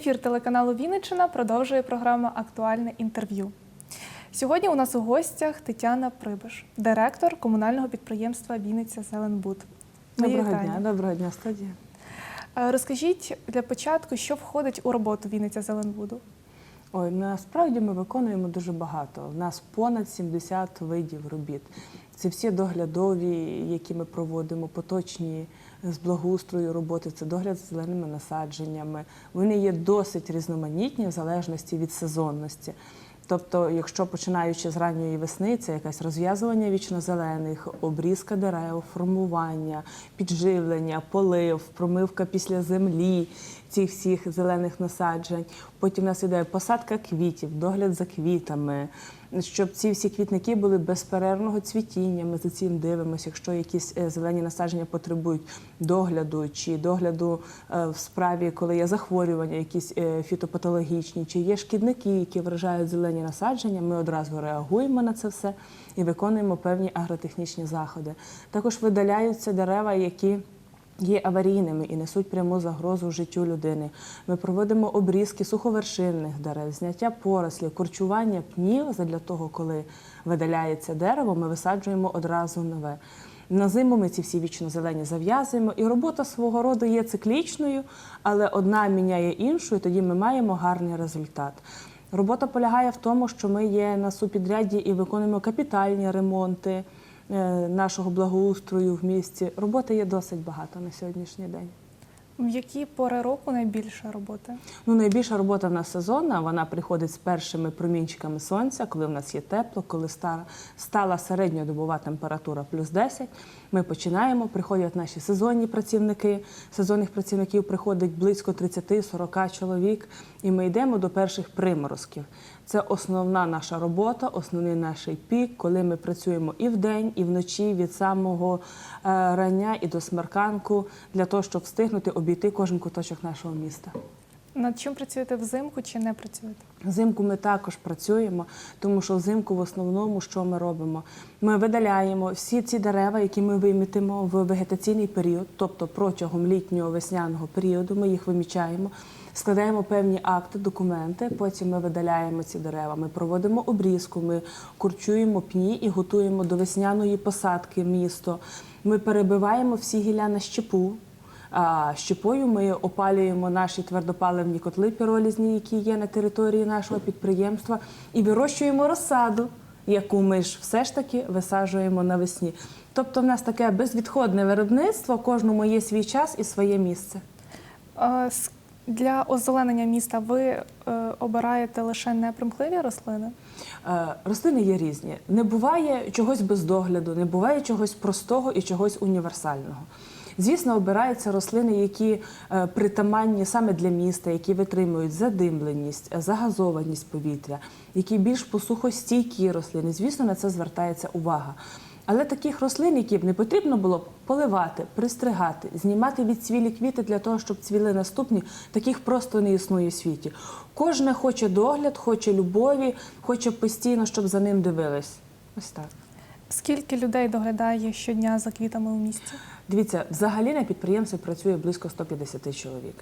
Ефір телеканалу Вінниччина продовжує програма Актуальне інтерв'ю. Сьогодні у нас у гостях Тетяна Прибиш, директор комунального підприємства Вінниця Зеленбуд. Мої Доброго вітання. дня, доброго дня, студія. Е, Розкажіть для початку, що входить у роботу Вінниця Зеленбуду? Ой, насправді ми виконуємо дуже багато. У нас понад 70 видів робіт. Це всі доглядові, які ми проводимо, поточні з благоустрою роботи, це догляд з зеленими насадженнями. Вони є досить різноманітні в залежності від сезонності. Тобто, якщо починаючи з ранньої весни, це якесь розв'язування вічнозелених, обрізка дерев, формування, підживлення, полив, промивка після землі цих всіх зелених насаджень. Потім у нас іде посадка квітів, догляд за квітами, щоб ці всі квітники були безперервного цвітіння. Ми за цим дивимося, якщо якісь е, зелені насадження потребують догляду чи догляду е, в справі, коли є захворювання, якісь е, фітопатологічні, чи є шкідники, які вражають зелені насадження. Ми одразу реагуємо на це все і виконуємо певні агротехнічні заходи. Також видаляються дерева, які Є аварійними і несуть пряму загрозу життю людини. Ми проводимо обрізки суховершинних дерев, зняття порослів, корчування пнів для того, коли видаляється дерево, ми висаджуємо одразу нове. На зиму ми ці всі вічно зелені зав'язуємо, і робота свого роду є циклічною, але одна міняє іншу, і тоді ми маємо гарний результат. Робота полягає в тому, що ми є на супідряді і виконуємо капітальні ремонти нашого благоустрою в місті. Роботи є досить багато на сьогоднішній день. В які пори року найбільша робота? Ну, найбільша робота в нас сезонна. Вона приходить з першими промінчиками сонця, коли в нас є тепло, коли стала середньодобова температура плюс 10. Ми починаємо, приходять наші сезонні працівники. Сезонних працівників приходить близько 30-40 чоловік, і ми йдемо до перших приморозків. Це основна наша робота, основний наш пік, коли ми працюємо і вдень, і вночі від самого е, рання і до смерканку, для того, щоб встигнути обійти кожен куточок нашого міста. Над чим працюєте взимку чи не працюєте? Взимку ми також працюємо, тому що взимку в основному що ми робимо? Ми видаляємо всі ці дерева, які ми вимітимо в вегетаційний період, тобто протягом літнього весняного періоду, ми їх вимічаємо. Складаємо певні акти, документи. Потім ми видаляємо ці дерева. Ми проводимо обрізку, ми курчуємо пні і готуємо до весняної посадки місто. Ми перебиваємо всі гілля на щепу. А щепою ми опалюємо наші твердопаливні котли піролізні, які є на території нашого підприємства, і вирощуємо розсаду, яку ми ж все ж таки висаджуємо навесні. Тобто, в нас таке безвідходне виробництво, кожному є свій час і своє місце. Для озеленення міста ви е, обираєте лише непримхливі рослини? Е, Рослини є різні. Не буває чогось без догляду, не буває чогось простого і чогось універсального. Звісно, обираються рослини, які е, притаманні саме для міста, які витримують задимленість, е, загазованість повітря, які більш посухостійкі рослини. Звісно, на це звертається увага. Але таких рослин, які б не потрібно було б поливати, пристригати, знімати від цвілі квіти для того, щоб цвіли наступні, таких просто не існує в світі. Кожне хоче догляд, хоче любові, хоче постійно, щоб за ним дивились. Ось так. Скільки людей доглядає щодня за квітами у місті? Дивіться, взагалі на підприємстві працює близько 150 чоловік.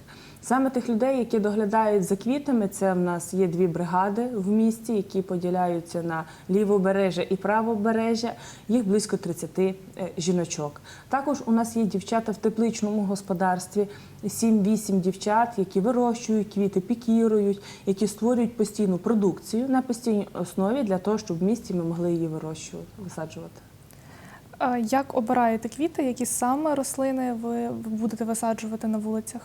Саме тих людей, які доглядають за квітами, це в нас є дві бригади в місті, які поділяються на лівобережжя і правобережжя. Їх близько 30 е, жіночок. Також у нас є дівчата в тепличному господарстві, 7-8 дівчат, які вирощують квіти, пікірують, які створюють постійну продукцію на постійній основі для того, щоб в місті ми могли її вирощувати, висаджувати. Як обираєте квіти, які саме рослини ви будете висаджувати на вулицях?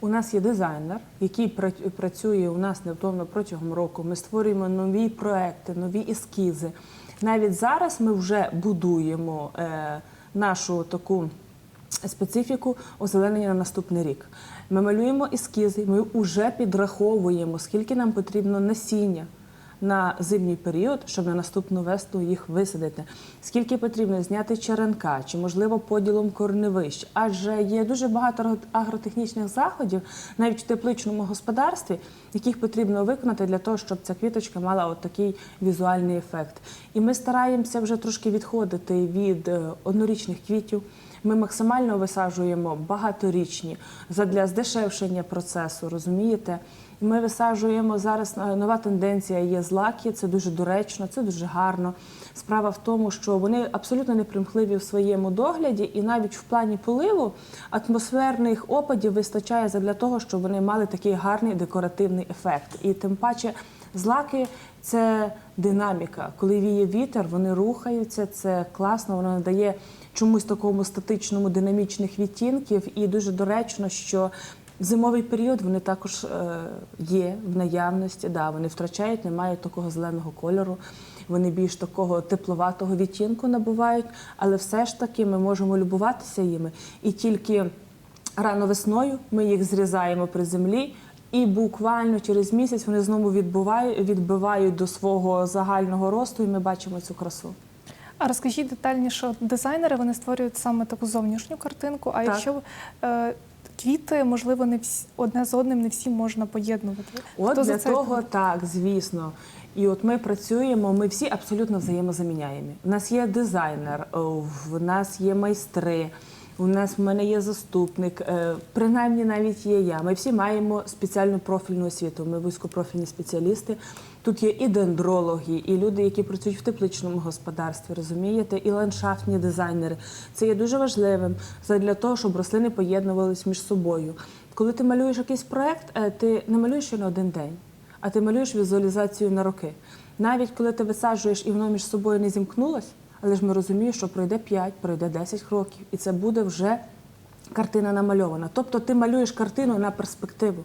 У нас є дизайнер, який пра- працює у нас невтомно протягом року. Ми створюємо нові проекти, нові ескізи. Навіть зараз ми вже будуємо е, нашу таку специфіку озеленення на наступний рік. Ми малюємо ескізи, ми вже підраховуємо, скільки нам потрібно насіння на зимній період, щоб на наступну весну їх висадити. Скільки потрібно зняти черенка, чи можливо поділом корневищ? Адже є дуже багато агро- агротехнічних заходів, навіть в тепличному господарстві, яких потрібно виконати для того, щоб ця квіточка мала от такий візуальний ефект. І ми стараємося вже трошки відходити від е, однорічних квітів. Ми максимально висаджуємо багаторічні задля здешевшення процесу, розумієте? І ми висаджуємо зараз е, нова тенденція є злаки. Це дуже доречно, це дуже гарно. Справа в тому, що вони абсолютно непримхливі в своєму догляді, і навіть в плані поливу атмосферних опадів вистачає для того, щоб вони мали такий гарний декоративний ефект. І тим паче злаки це динаміка. Коли віє вітер, вони рухаються. Це класно, воно надає чомусь такому статичному динамічних відтінків. І дуже доречно, що в зимовий період вони також е, є в наявності. Да, вони втрачають, не мають такого зеленого кольору. Вони більш такого тепловатого відтінку набувають, але все ж таки ми можемо любуватися їми. І тільки рано весною ми їх зрізаємо при землі, і буквально через місяць вони знову відбивають до свого загального росту, і ми бачимо цю красу. А розкажіть детальніше, дизайнери вони створюють саме таку зовнішню картинку. А Так. якщо е, квіти, можливо, не всі одне з одним не всі можна поєднувати. От Хто для це того, так, звісно. І от ми працюємо, ми всі абсолютно взаємозаміняємі. У нас є дизайнер, в нас є майстри, у нас в мене є заступник, е, принаймні навіть є я. Ми всі маємо спеціальну профільну освіту. Ми вузькопрофільні спеціалісти. Тут є і дендрологи, і люди, які працюють в тепличному господарстві, розумієте, і ландшафтні дизайнери. Це є дуже важливим для того, щоб рослини поєднувались між собою. Коли ти малюєш якийсь проект, е, ти не малюєш його на один день а ти малюєш візуалізацію на роки. Навіть коли ти висаджуєш і воно між собою не зімкнулось, але ж ми розуміємо, що пройде 5, пройде 10 років, і це буде вже картина намальована. Тобто ти малюєш картину на перспективу.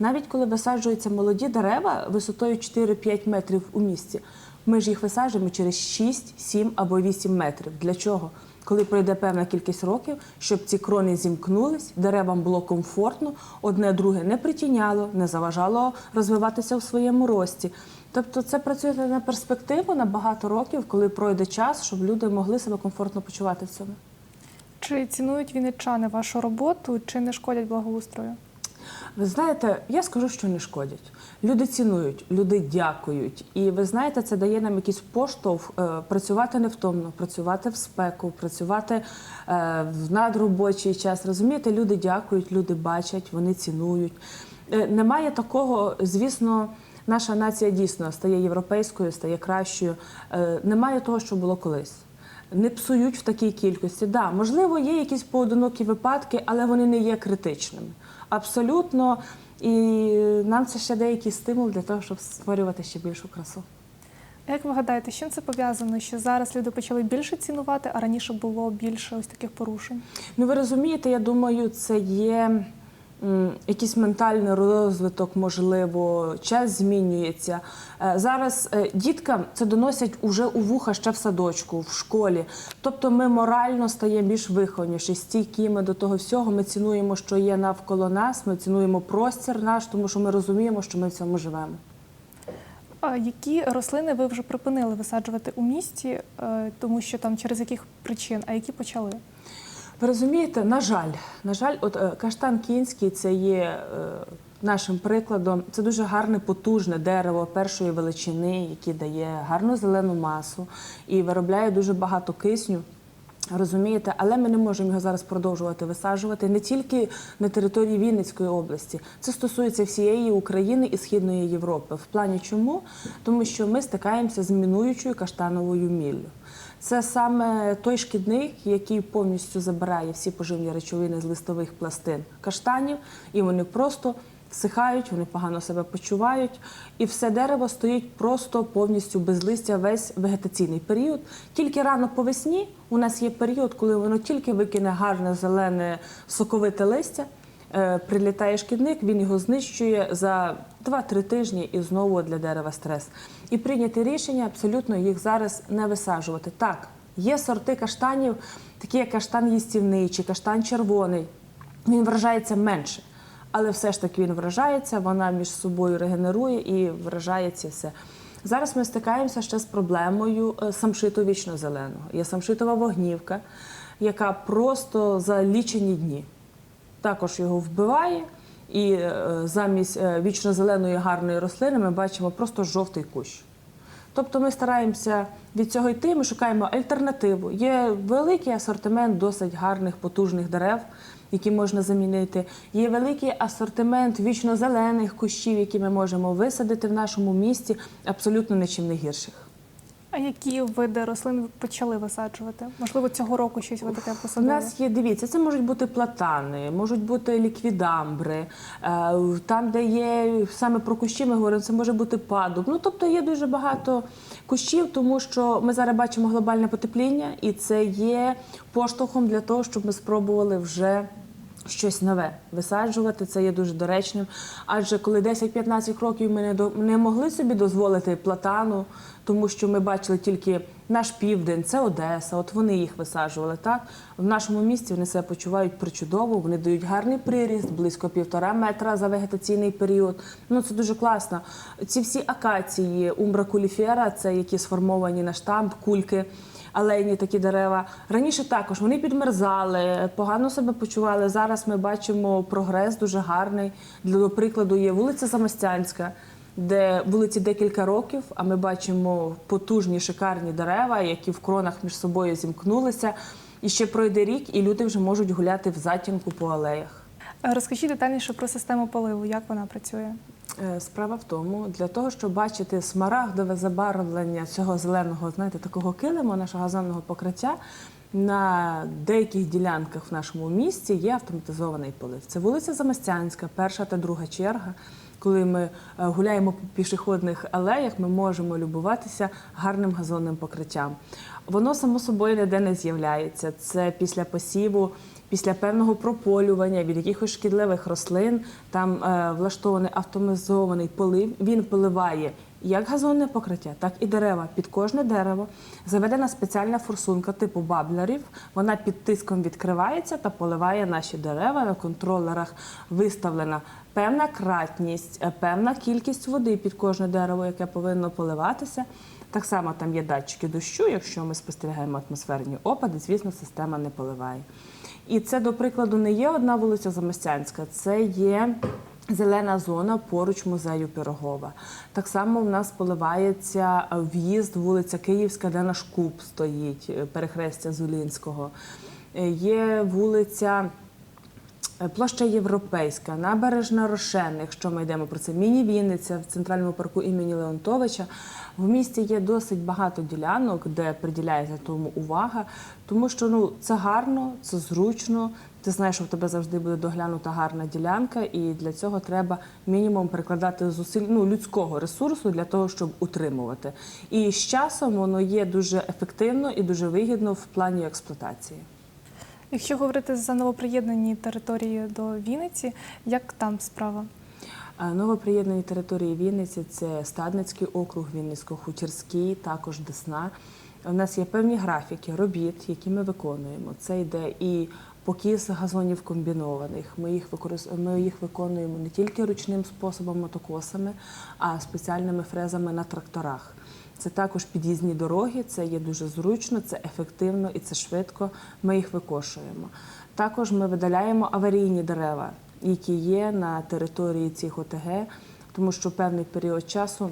Навіть коли висаджуються молоді дерева висотою 4-5 метрів у місці, ми ж їх висаджуємо через 6, 7 або 8 метрів. Для чого? Коли пройде певна кількість років, щоб ці крони зімкнулись, деревам було комфортно, одне друге не притіняло, не заважало розвиватися в своєму рості. Тобто це працює на перспективу на багато років, коли пройде час, щоб люди могли себе комфортно почувати в цьому. Чи цінують вінничани вашу роботу, чи не шкодять благоустрою? Ви знаєте, я скажу, що не шкодять. Люди цінують, люди дякують. І ви знаєте, це дає нам якийсь поштовх е, працювати невтомно, працювати в спеку, працювати е, в надробочий час. Розумієте, люди дякують, люди бачать, вони цінують. Е, немає такого, звісно. Наша нація дійсно стає європейською, стає кращою. Немає того, що було колись. Не псують в такій кількості. Да, можливо, є якісь поодинокі випадки, але вони не є критичними. Абсолютно. І нам це ще деякий стимул для того, щоб створювати ще більшу красу. Як ви гадаєте, з чим це пов'язано? Що зараз люди почали більше цінувати, а раніше було більше ось таких порушень? Ну, ви розумієте, я думаю, це є якийсь ментальний розвиток, можливо, час змінюється. Е, Зараз е, діткам це доносять уже у вуха ще в садочку, в школі. Тобто ми морально стаємо більш вихованіші, стійкими до того всього. Ми цінуємо, що є навколо нас, ми цінуємо простір наш, тому що ми розуміємо, що ми в цьому живемо. А які рослини ви вже припинили висаджувати у місті, е, тому що там через яких причин, а які почали? Ви розумієте, на жаль, на жаль, от е, каштан кінський це є е, нашим прикладом. Це дуже гарне, потужне дерево першої величини, яке дає гарну зелену масу і виробляє дуже багато кисню. Розумієте, але ми не можемо його зараз продовжувати висаджувати не тільки на території Вінницької області. Це стосується всієї України і Східної Європи. В плані чому? Тому що ми стикаємося з мінуючою каштановою міллю. Це саме той шкідник, який повністю забирає всі поживні речовини з листових пластин каштанів, і вони просто всихають, вони погано себе почувають, і все дерево стоїть просто повністю без листя весь вегетаційний період. Тільки рано по весні у нас є період, коли воно тільки викине гарне зелене соковите листя. Е, Прилітає шкідник, він його знищує за 2-3 тижні і знову для дерева стрес. І прийняти рішення абсолютно їх зараз не висаджувати. Так, є сорти каштанів, такі як каштан їстівний чи каштан червоний. Він вражається менше, але все ж таки він вражається, вона між собою регенерує і вражається все. Зараз ми стикаємося ще з проблемою е, самшиту вічно-зеленого. Є самшитова вогнівка, яка просто за лічені дні також його вбиває. І е, замість е, вічно-зеленої гарної рослини ми бачимо просто жовтий кущ. Тобто ми стараємося від цього йти, ми шукаємо альтернативу. Є великий асортимент досить гарних, потужних дерев, які можна замінити. Є великий асортимент вічно-зелених кущів, які ми можемо висадити в нашому місті, абсолютно нічим не гірших. А які види рослин ви почали висаджувати? Можливо, цього року щось ви таке У нас є, дивіться, це можуть бути платани, можуть бути ліквідамбри. е, Там, де є саме про кущі, ми говоримо, це може бути падуб. Ну тобто є дуже багато кущів, тому що ми зараз бачимо глобальне потепління, і це є поштовхом для того, щоб ми спробували вже. Щось нове висаджувати, це є дуже доречним. Адже коли 10-15 років ми не до не могли собі дозволити платану, тому що ми бачили тільки наш південь, це Одеса. От вони їх висаджували. Так в нашому місті вони себе почувають причудово. Вони дають гарний приріст, близько півтора метра за вегетаційний період. Ну це дуже класно. Ці всі акації, умбра куліфера, це які сформовані на штамп, кульки алейні такі дерева. Раніше також вони підмерзали, погано себе почували. Зараз ми бачимо прогрес дуже гарний. Для прикладу є вулиця Замостянська, де вулиці декілька років, а ми бачимо потужні шикарні дерева, які в кронах між собою зімкнулися. І ще пройде рік, і люди вже можуть гуляти в затінку по алеях. Розкажіть детальніше про систему поливу, як вона працює. Е, Справа в тому, для того, щоб бачити смарагдове забарвлення цього зеленого, знаєте, такого килиму, нашого газонного покриття, на деяких ділянках в нашому місті є автоматизований полив. Це вулиця Замостянська, перша та друга черга. Коли ми е, гуляємо по пішохідних алеях, ми можемо любуватися гарним газонним покриттям. Воно само собою ніде не з'являється. Це після посіву після певного прополювання від якихось шкідливих рослин там е, влаштований автоматизований полив. Він поливає як газонне покриття, так і дерева. Під кожне дерево заведена спеціальна форсунка типу баблерів. Вона під тиском відкривається та поливає наші дерева. На контролерах виставлена певна кратність, е, певна кількість води під кожне дерево, яке повинно поливатися. Так само там є датчики дощу. Якщо ми спостерігаємо атмосферні опади, звісно, система не поливає. І це, до прикладу, не є одна вулиця Замостянська, це є зелена зона поруч музею Пирогова. Так само в нас поливається в'їзд, вулиця Київська, де наш куб стоїть, е, перехрестя Зулінського. Е, Є вулиця. Е, Площа Європейська, набережна Рошен, якщо ми йдемо про це, міні-Вінниця в центральному парку імені Леонтовича. В місті є досить багато ділянок, де приділяється тому увага, тому що ну це гарно, це зручно. Ти знаєш, що в тебе завжди буде доглянута гарна ділянка, і для цього треба мінімум прикладати зусиль ну, людського ресурсу для того, щоб утримувати. І з часом воно є дуже ефективно і дуже вигідно в плані експлуатації. Якщо говорити за новоприєднані території до Вінниці, як там справа? Новоприєднані території Вінниці це Стадницький округ, Вінницько-Хутірський, також Десна. У нас є певні графіки робіт, які ми виконуємо. Це йде і покіс газонів комбінованих. Ми їх використ... ми їх виконуємо не тільки ручним способом мотокосами, а спеціальними фрезами на тракторах. Це також під'їзні дороги, це є дуже зручно, це ефективно і це швидко. Ми їх викошуємо. Також ми видаляємо аварійні дерева, які є на території цих ОТГ, тому що певний період часу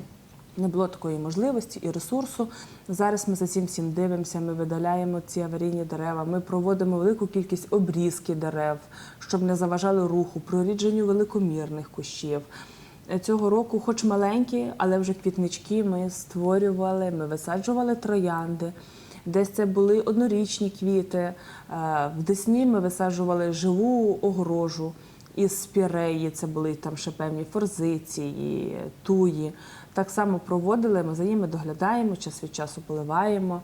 не було такої можливості і ресурсу. Зараз ми за цим всім дивимося. Ми видаляємо ці аварійні дерева. Ми проводимо велику кількість обрізки дерев, щоб не заважали руху, прорідженню великомірних кущів. Цього року, хоч маленькі, але вже квітнички ми створювали, ми висаджували троянди. Десь це були однорічні квіти. Е, В Десні ми висаджували живу огорожу із спіреї. Це були там ще певні форзиції, туї. Так само проводили, ми за ними доглядаємо, час від часу поливаємо.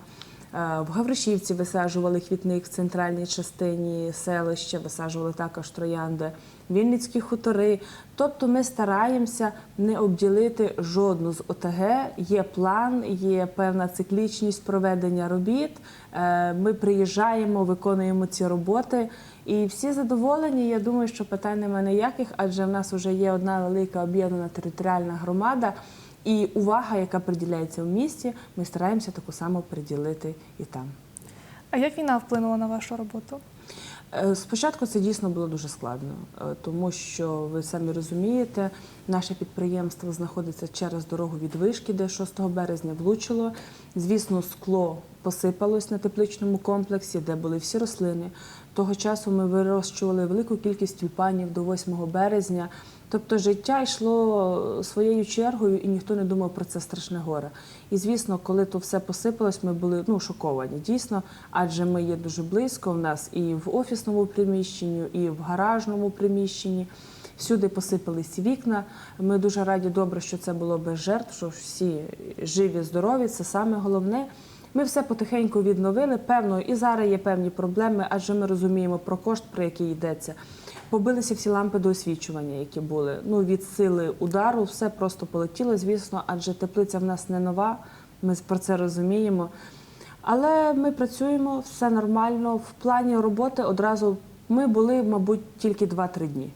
Е, В Гавришівці висаджували квітник в центральній частині селища, висаджували також троянди, Вінницькі хутори. Тобто ми стараємося не обділити жодну з ОТГ. Є план, є певна циклічність проведення робіт. Е, Ми приїжджаємо, виконуємо ці роботи. І всі задоволені. Я думаю, що питань немає ніяких, адже в нас вже є одна велика об'єднана територіальна громада. І увага, яка приділяється в місті, ми стараємося таку саму приділити і там. А як війна вплинула на вашу роботу? Е, Спочатку це дійсно було дуже складно, е, тому що ви самі розумієте, наше підприємство знаходиться через дорогу від вишки, де 6 березня влучило. Звісно, скло посипалось на тепличному комплексі, де були всі рослини. Того часу ми вирощували велику кількість тюльпанів до 8 березня. Тобто життя йшло своєю чергою, і ніхто не думав про це страшне горе. І звісно, коли то все посипалось, ми були ну шоковані. Дійсно, адже ми є дуже близько в нас і в офісному приміщенні, і в гаражному приміщенні. Всюди посипались вікна. Ми дуже раді, добре, що це було без жертв, що всі живі, здорові. Це саме головне. Ми все потихеньку відновили. Певно, і зараз є певні проблеми, адже ми розуміємо про кошт, про який йдеться. Побилися всі лампи до освічування, які були. Ну від сили удару все просто полетіло, звісно, адже теплиця в нас не нова. Ми про це розуміємо. Але ми працюємо, все нормально. В плані роботи одразу ми були, мабуть, тільки 2-3 дні.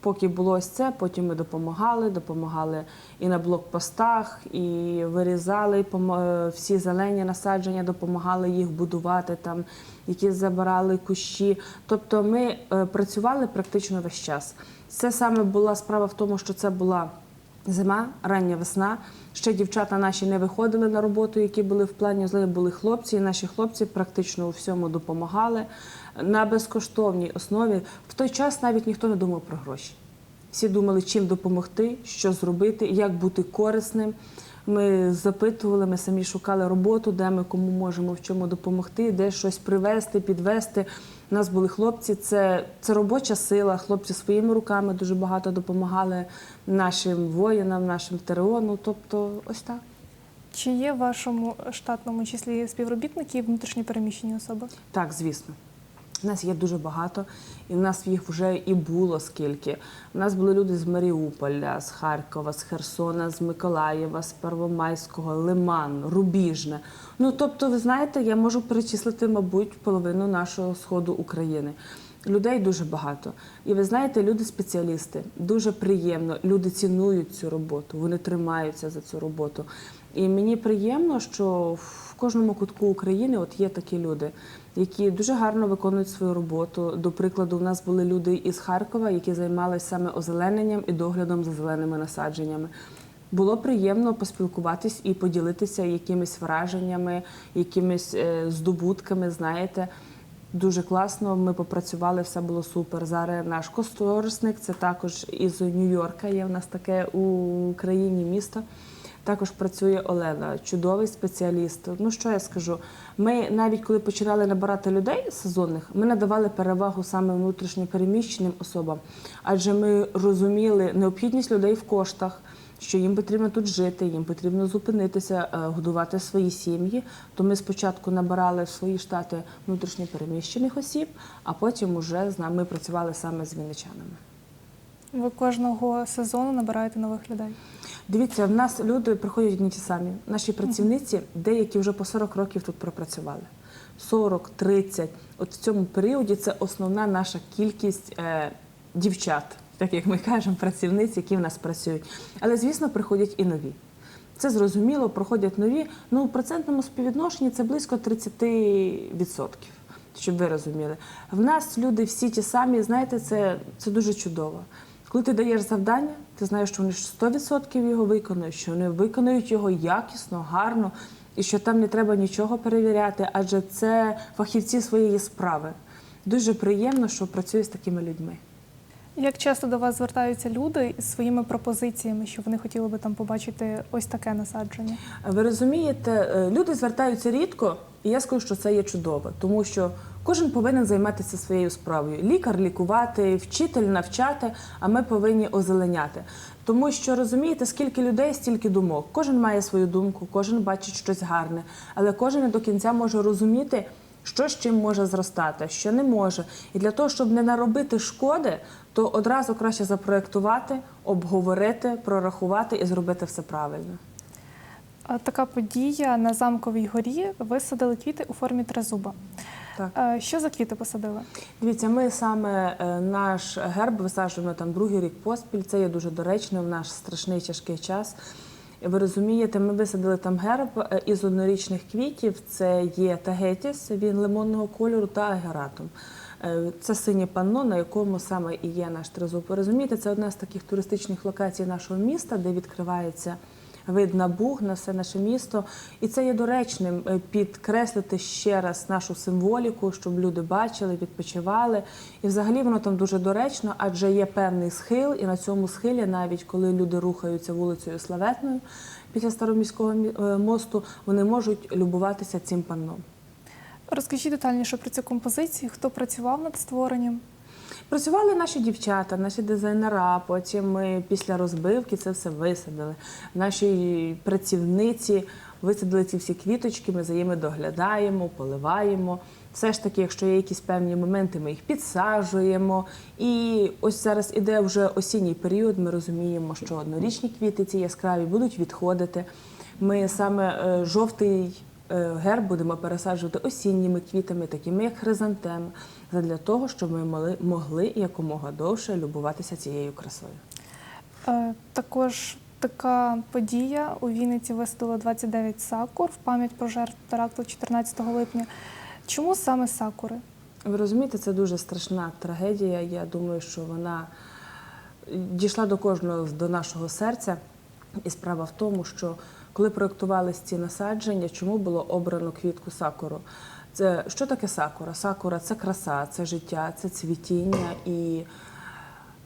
Поки було ось це, потім ми допомагали, допомагали і на блокпостах, і вирізали е, всі зелені насадження, допомагали їх будувати там, які забирали кущі. Тобто ми е, працювали практично весь час. Це саме була справа в тому, що це була зима, рання весна. Ще дівчата наші не виходили на роботу, які були в плані були хлопці, і наші хлопці практично у всьому допомагали на безкоштовній основі. В той час навіть ніхто не думав про гроші. Всі думали, чим допомогти, що зробити, як бути корисним. Ми запитували, ми самі шукали роботу, де ми кому можемо в чому допомогти, де щось привезти, підвести. У нас були хлопці, це, це робоча сила. Хлопці своїми руками дуже багато допомагали нашим воїнам, нашим ТРО. Ну тобто, ось так. Чи є в вашому штатному числі співробітники і внутрішньо переміщені особи? Так, звісно. У нас є дуже багато, і в нас їх вже і було скільки. У нас були люди з Маріуполя, з Харкова, з Херсона, з Миколаєва, з Первомайського, Лиман, Рубіжне. Ну тобто, ви знаєте, я можу перечислити, мабуть, половину нашого сходу України. Людей дуже багато. І ви знаєте, люди спеціалісти. Дуже приємно. Люди цінують цю роботу, вони тримаються за цю роботу. І мені приємно, що в кожному кутку України от є такі люди, які дуже гарно виконують свою роботу. До прикладу, у нас були люди із Харкова, які займалися саме озелененням і доглядом за зеленими насадженнями. Було приємно поспілкуватись і поділитися якимись враженнями, якимись е, здобутками. Знаєте, дуже класно. Ми попрацювали, все було супер. Зараз наш кошторисник, це також із Нью-Йорка. Є в нас таке у Україні місто. Також працює Олена, чудовий спеціаліст. Ну що я скажу? Ми навіть коли починали набирати людей сезонних, ми надавали перевагу саме внутрішньо переміщеним особам, адже ми розуміли необхідність людей в коштах. Що їм потрібно тут жити, їм потрібно зупинитися, е, годувати свої сім'ї. То ми спочатку набирали в свої штати внутрішньо переміщених осіб, а потім уже з нами працювали саме з вінничанами. Ви кожного сезону набираєте нових людей. Дивіться, в нас люди приходять одні ті самі. Наші працівниці, деякі вже по 40 років тут пропрацювали. 40, 30. От в цьому періоді це основна наша кількість е, дівчат, так як ми кажемо, працівниць, які в нас працюють. Але, звісно, приходять і нові. Це зрозуміло, проходять нові. Ну, у процентному співвідношенні це близько 30%, щоб ви розуміли. В нас люди всі ті самі, знаєте, це, це дуже чудово. Коли ти даєш завдання, ти знаєш, що вони ж 100% його виконують, що вони виконують його якісно, гарно, і що там не треба нічого перевіряти, адже це фахівці своєї справи. Дуже приємно, що працюю з такими людьми. Як часто до вас звертаються люди із своїми пропозиціями, що вони хотіли би там побачити ось таке насадження? Ви розумієте, е, люди звертаються рідко, і я скажу, що це є чудово, тому що кожен повинен займатися своєю справою. Лікар лікувати, вчитель навчати, а ми повинні озеленяти. Тому що розумієте, скільки людей, стільки думок. Кожен має свою думку, кожен бачить щось гарне, але кожен не до кінця може розуміти. Що з чим може зростати, що не може. І для того, щоб не наробити шкоди, то одразу краще запроектувати, обговорити, прорахувати і зробити все правильно. Така подія на замковій горі висадили квіти у формі тризуба. Так. Е, Що за квіти посадили? Дивіться, ми саме е, наш герб висаджуємо там другий рік поспіль. Це є дуже доречно в наш страшний тяжкий час. Ви розумієте, ми висадили там герб е, із однорічних квітів. Це є тагетіс, він лимонного кольору та агератум. Це синє панно, на якому саме і є наш тризуб. Ви розумієте, це одна з таких туристичних локацій нашого міста, де відкривається вид на Буг, на все наше місто. І це є доречним е, підкреслити ще раз нашу символіку, щоб люди бачили, відпочивали. І взагалі воно там дуже доречно, адже є певний схил, і на цьому схилі, навіть коли люди рухаються вулицею Славетною після Староміського мі- е, мосту, вони можуть любуватися цим панном. Розкажіть детальніше про ці композиції, хто працював над створенням. Працювали наші дівчата, наші дизайнера. Потім ми після розбивки це все висадили. Наші працівниці висадили ці всі квіточки, ми за ними доглядаємо, поливаємо. Все ж таки, якщо є якісь певні моменти, ми їх підсаджуємо. І ось зараз іде вже осінній період. Ми розуміємо, що однорічні квіти ці яскраві будуть відходити. Ми саме е, жовтий герб будемо пересаджувати осінніми квітами, такими як хризантеми, для того, щоб ми могли, якомога довше любуватися цією красою. Е, Також така подія у Вінниці висадили 29 сакур в пам'ять про жертв теракту 14 липня. Чому саме сакури? Ви розумієте, це дуже страшна трагедія. Я думаю, що вона дійшла до кожного до нашого серця. І справа в тому, що коли проєктувались ці насадження, чому було обрано квітку сакуру? Це що таке сакура? Сакура це краса, це життя, це цвітіння. І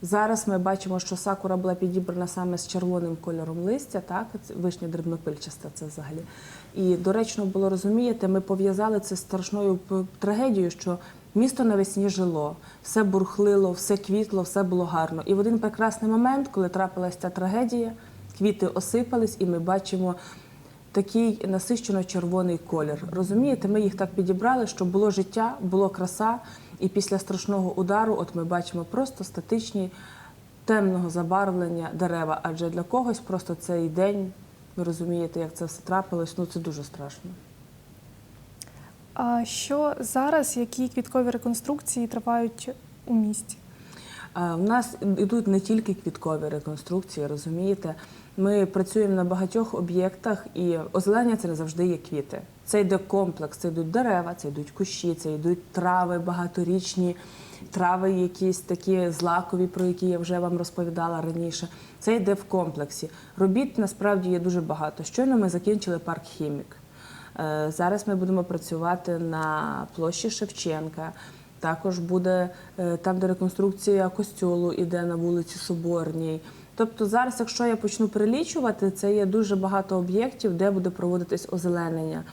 зараз ми бачимо, що сакура була підібрана саме з червоним кольором листя, так вишня дрібнопильчаста, це взагалі. І доречно було розумієте, ми пов'язали це з страшною трагедією, що місто навесні жило, все бурхлило, все квітло, все було гарно. І в один прекрасний момент, коли трапилася ця трагедія, квіти осипались, і ми бачимо такий насищено червоний колір. Розумієте, ми їх так підібрали, щоб було життя, було краса, і після страшного удару, от ми бачимо просто статичні темного забарвлення дерева. Адже для когось просто цей день, ви розумієте, як це все трапилось, ну це дуже страшно. А що зараз, які квіткові реконструкції тривають у місті? У нас йдуть не тільки квіткові реконструкції, розумієте. Ми працюємо на багатьох об'єктах, і озеленення це не завжди є квіти. Це йде комплекс, це йдуть дерева, це йдуть кущі, це йдуть трави багаторічні, трави якісь такі злакові, про які я вже вам розповідала раніше. Це йде в комплексі. Робіт насправді є дуже багато. Щойно ми закінчили парк хімік. Е, Зараз ми будемо працювати на площі Шевченка. Також буде е, там, де реконструкція костюлу іде на вулиці Соборній. Тобто зараз, якщо я почну перелічувати, це є дуже багато об'єктів, де буде проводитись озеленення.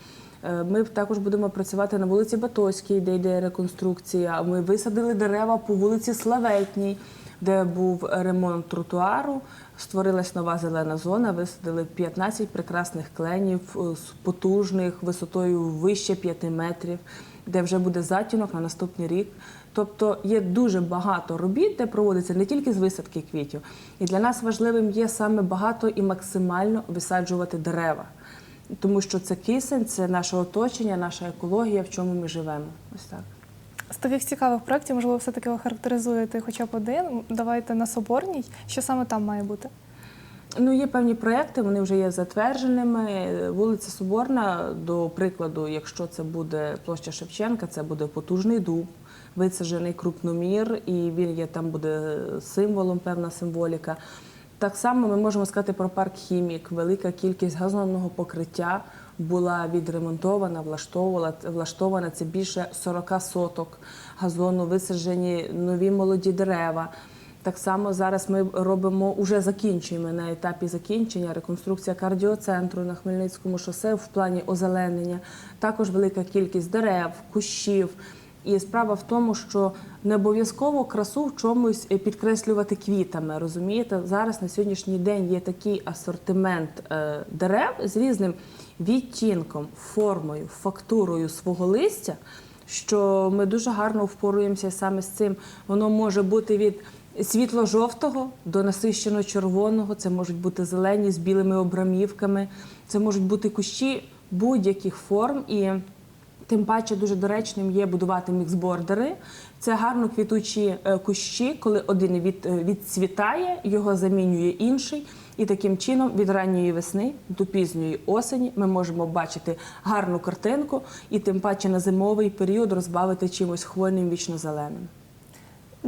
Е, Ми також будемо працювати на вулиці Батоській, де йде реконструкція. Ми висадили дерева по вулиці Славетній, де був ремонт тротуару. Створилась нова зелена зона, висадили 15 прекрасних кленів е, потужних висотою вище 5 метрів, де вже буде затінок на наступний рік. Тобто є дуже багато робіт, де проводиться не тільки з висадки квітів. І для нас важливим є саме багато і максимально висаджувати дерева. Тому що це кисень, це наше оточення, наша екологія, в чому ми живемо. Ось так. З таких цікавих проєктів, можливо, все-таки ви характеризуєте хоча б один. Давайте на Соборній. Що саме там має бути? Ну, є певні проекти, вони вже є затвердженими. Вулиця Соборна, до прикладу, якщо це буде площа Шевченка, це буде потужний дуб, висаджений крупномір, і він є там буде символом, певна символіка. Так само ми можемо сказати про парк Хімік. Велика кількість газонного покриття була відремонтована, влаштовувала влаштована. Це більше 40 соток газону, висаджені нові молоді дерева. Так само зараз ми робимо, уже закінчуємо на етапі закінчення реконструкція кардіоцентру на Хмельницькому шосе в плані озеленення. Також велика кількість дерев, кущів. І справа в тому, що не обов'язково красу в чомусь е, підкреслювати квітами. Розумієте, зараз на сьогоднішній день є такий асортимент е, дерев з різним відтінком, формою, фактурою свого листя, що ми дуже гарно впоруємося саме з цим. Воно може бути від світло-жовтого до насищено червоного. Це можуть бути зелені з білими обрамівками, це можуть бути кущі будь-яких форм і. Тим паче дуже доречним є будувати міксбордери. Це гарно квітучі е, кущі, коли один від, е, відцвітає, його замінює інший. І таким чином від ранньої весни до пізньої осені ми можемо бачити гарну картинку і тим паче на зимовий період розбавити чимось хвойним вічно-зеленим.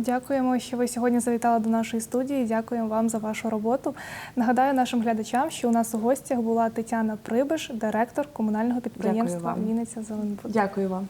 Дякуємо, що ви сьогодні завітали до нашої студії. Дякуємо вам за вашу роботу. Нагадаю нашим глядачам, що у нас у гостях була Тетяна Прибиш, директор комунального підприємства. Вінниця Зеленбуд. Дякую вам.